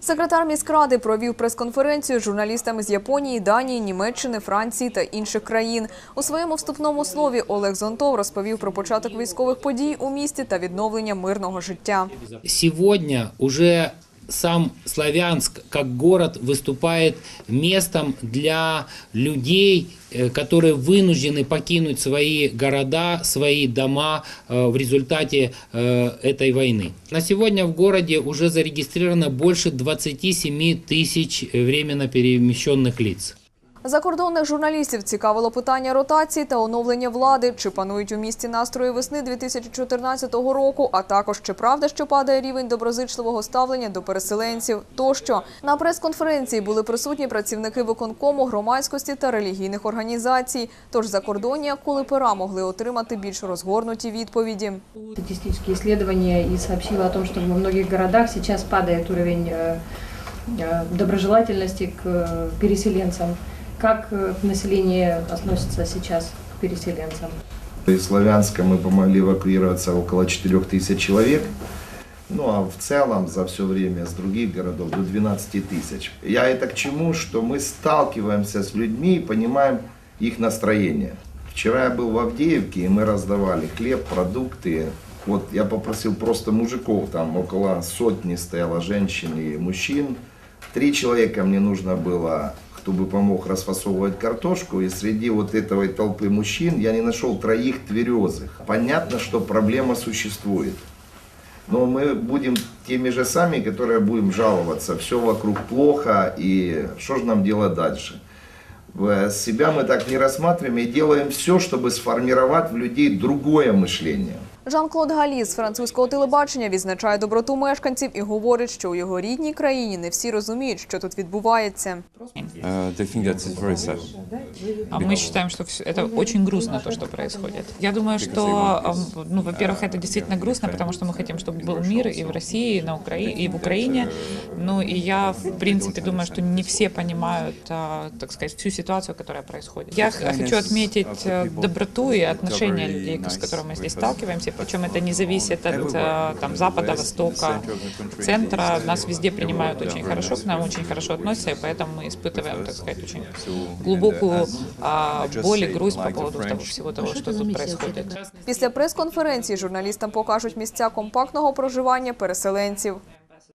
Секретар міськради провів прес-конференцію з журналістами з Японії, Данії, Німеччини, Франції та інших країн. У своєму вступному слові Олег Зонтов розповів про початок військових подій у місті та відновлення мирного життя. Сьогодні уже сам Славянск как город выступает местом для людей, э, которые вынуждены покинуть свои города, свои дома э, в результате э, этой войны. На сегодня в городе уже зарегистрировано больше 27 тысяч временно перемещенных лиц. Закордонних журналістів цікавило питання ротації та оновлення влади, чи панують у місті настрої весни 2014 року, а також чи правда, що падає рівень доброзичливого ставлення до переселенців. Тощо на прес-конференції були присутні працівники виконкому, громадськості та релігійних організацій. Тож закордонні коли пера могли отримати більш розгорнуті відповіді. Статистические исследования и сообщила о том, что во многих городах сейчас падает уровень э, э, доброжелательности к э, переселенцам. Как э, население относится сейчас к переселенцам? Из Славянска мы помогли эвакуироваться около 4 тысяч человек. Ну а в целом за все время с других городов до 12 тысяч. Я это к чему? Что мы сталкиваемся с людьми и понимаем их настроение. Вчера я был в Авдеевке, и мы раздавали хлеб, продукты. Вот я попросил просто мужиков, там около сотни стояло женщин и мужчин. Три человека мне нужно было, кто бы помог расфасовывать картошку. И среди вот этой толпы мужчин я не нашел троих тверезых. Понятно, что проблема существует. Но мы будем теми же сами, которые будем жаловаться. Все вокруг плохо, и что же нам делать дальше? Себя мы так не рассматриваем и делаем все, чтобы сформировать в людей другое мышление. Жан-Клод Галі з французького телебачення відзначає доброту мешканців і говорить, що у його рідній країні не всі розуміють, що тут відбувається. Uh, they think that it's very sad. А мы считаем, что всё- это очень грустно, то, что происходит. Я думаю, что, эм, ну, во-первых, это действительно грустно, потому что мы хотим, чтобы был мир и в России, и, на Украине, и в Украине. Ну, и я, в принципе, думаю, что не все понимают, а, так сказать, всю ситуацию, которая происходит. Я х- хочу отметить э, доброту и отношения людей, с которыми мы здесь сталкиваемся, причем это не зависит от э, там, запада, востока, центра. Нас везде принимают очень хорошо, к нам очень хорошо относятся, и поэтому мы испытываем, так сказать, очень глубокую а, боль и грусть по поводу того, всего того, что тут происходит. Після прес-конференції журналістам покажуть місця компактного проживання переселенців.